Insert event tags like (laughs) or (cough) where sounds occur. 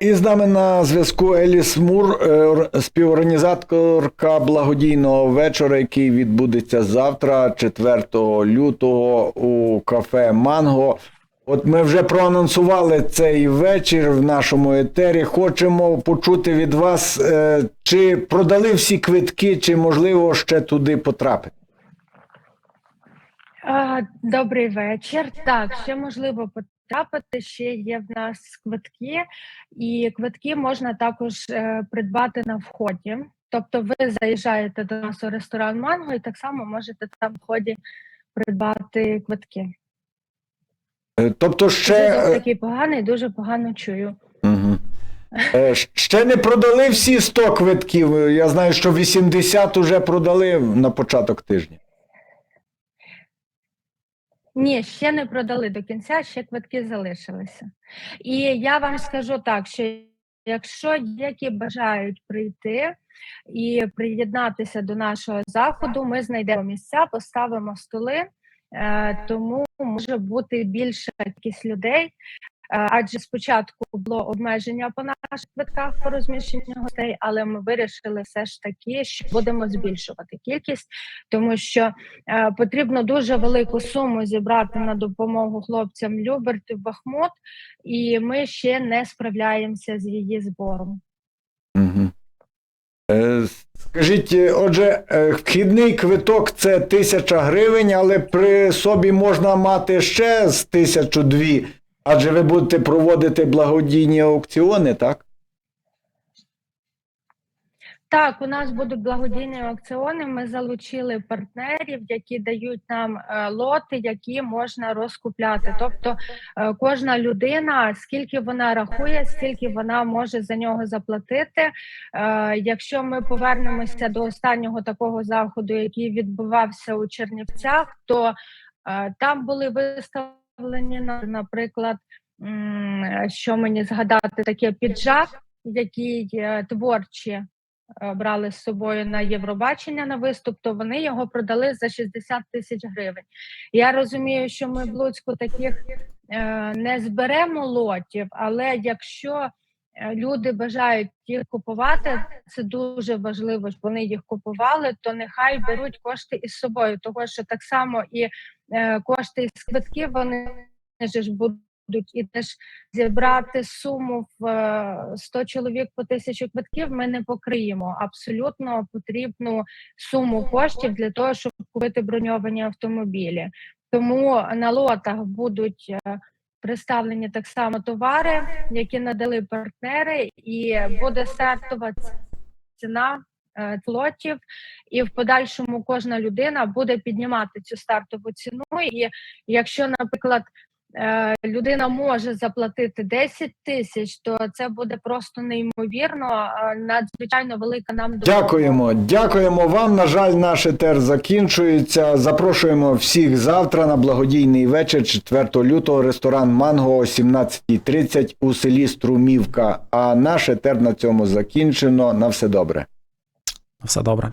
І з нами на зв'язку Еліс Мур, е, співорганізаторка благодійного вечора, який відбудеться завтра, 4 лютого, у кафе Манго. От ми вже проанонсували цей вечір в нашому етері. Хочемо почути від вас, е, чи продали всі квитки, чи можливо ще туди потрапити. Добрий вечір. Так, ще можливо потрапити. Ще є в нас квитки, і квитки можна також е, придбати на вході. Тобто, ви заїжджаєте до нас у ресторан Манго і так само можете там в вході придбати квитки. Е, Тобто ще. Зв'язок е, такий поганий, дуже погано чую. Угу. (laughs) Ще не продали всі 100 квитків. Я знаю, що 80 вже продали на початок тижня. Ні, ще не продали до кінця, ще квитки залишилися. І я вам скажу так, що якщо які бажають прийти і приєднатися до нашого заходу, ми знайдемо місця, поставимо столи, е, тому може бути більша кількість людей. Е, Адже спочатку було обмеження по наших квитках по розміщенню гостей, але ми вирішили все ж таки, що будемо збільшувати кількість, тому що е, потрібно дуже велику суму зібрати на допомогу хлопцям Люберти в Бахмут, і ми ще не справляємося з її збором. Е, скажіть, отже, вхідний квиток це тисяча гривень, але при собі можна мати ще з тисячу дві, адже ви будете проводити благодійні аукціони, так? Так, у нас будуть благодійні аукціони. Ми залучили партнерів, які дають нам е, лоти, які можна розкупляти. Тобто е, кожна людина, скільки вона рахує, скільки вона може за нього заплатити. Е, якщо ми повернемося до останнього такого заходу, який відбувався у Чернівцях, то там були виставлені на- наприклад, що мені згадати, таке піджак, який е, творчі е, брали з собою на Євробачення на виступ, то вони його продали за 60 тисяч гривень. Я розумію, що ми в Луцьку таких е, не зберемо лотів, але якщо е, люди бажають їх купувати, це дуже важливо, щоб вони їх купували, то нехай беруть кошти із собою, того що так само і е, кошти із квитків вони ж будуть і теж зібрати суму в е, 100 чоловік по тисячу квитків ми не покриємо абсолютно потрібну суму коштів для того, щоб купити броньовані автомобілі. Тому на лотах будуть е, представлені так само товари, які надали партнери, і буде стартова ціна плотів, і в подальшому кожна людина буде піднімати цю стартову ціну. І якщо, наприклад, е, людина може заплатити 10 тисяч, то це буде просто неймовірно, е, надзвичайно велика нам допомога. Дякуємо, дякуємо вам. На жаль, наш етер закінчується. Запрошуємо всіх завтра на благодійний вечір 4 лютого. Ресторан Манго о 17.30 у селі Струмівка. А наш етер на цьому закінчено. На все добре. Все добре.